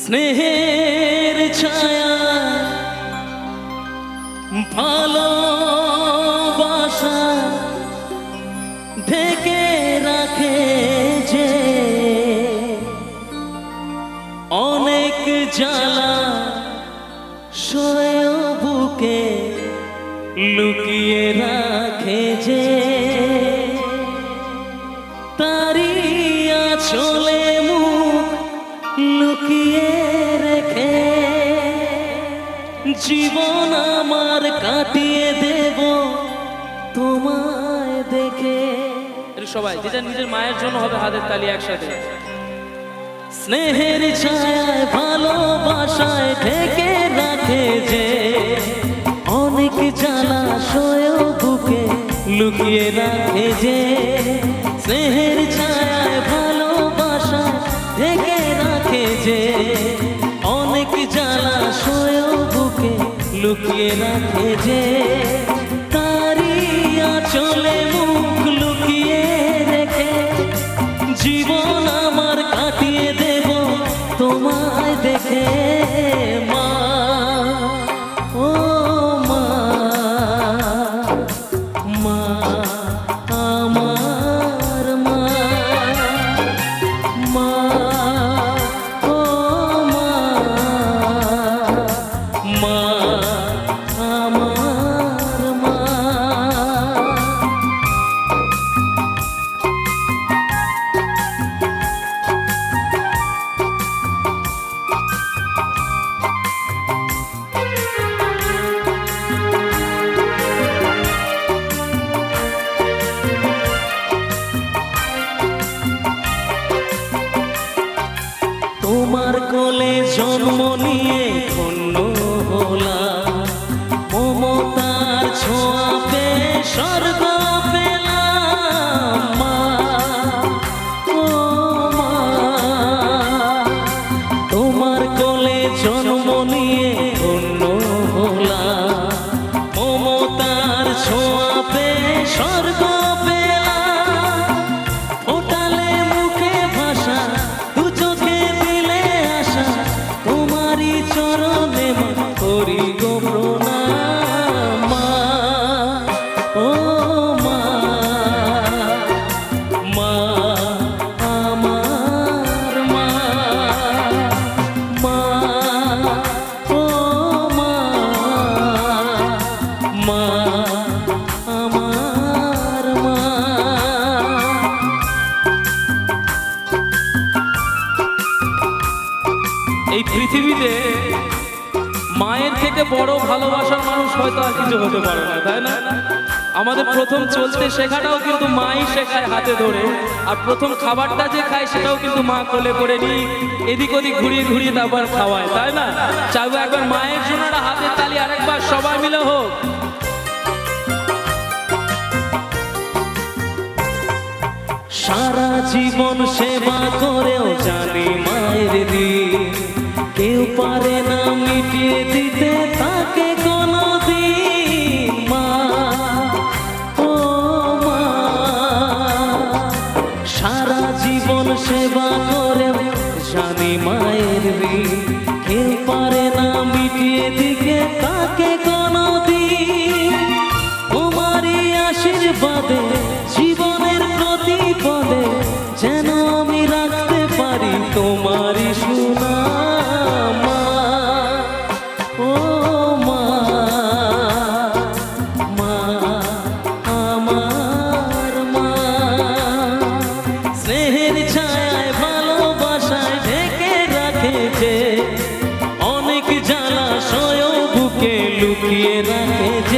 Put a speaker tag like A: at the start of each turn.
A: স্নেহের ছায়া ভালোবাসা ঢেকে রাখে যে অনেক জ্বালা সয়েও বুকে লুকিয়ে রাখে যে জীবন আমার কাটিয়ে দেব তোমায় দেখে।
B: সবাই যে যার নিজের মায়ের জন্য হবে হাতের তালি একসাথে।
A: স্নেহের ছায়ায় ভালোবাসায় ঢেকে রাখে যে অনেক জ্বালা সয়েও বুকে লুকিয়ে রাখে যে স্নেহের ছায়ায় ভালোবাসায় ঢেকে রাখে যে লুকিয়ে রাখে যে জন্ম নিয়ে
B: মায়ের থেকে বড় ভালোবাসার মানুষ হয়তো আর কিছু হতে পারে না, তাই না? আমাদের প্রথম চলতে শেখাটাও কিন্তু মাই শেখায় হাতে ধরে, আর প্রথম খাবারটা যে খায় সেটাও কিন্তু মা কোলে করে নি এদিক ওদিক ঘুরিয়ে ঘুরিয়ে তারপর খাওয়ায়, তাই না? চাইব একবার মায়ের জন্য একটা হাতের তালি আরেকবার সবাই মিলে হোক।
A: সারা জীবন সেবা দিন কেউ পারে না মিটিয়ে দিতে তাকে কোনো মা। সারা জীবন সেবা করে জানি মায়ের ঋণ। কেউ পারে না মিটিয়ে দিকে তাকে কোনো দিন তোমারই আশীর্বাদে, জীবনের প্রতি পদে যেন আমি রাখতে পারি তোমারই সুনা লুকিয়ে রাখে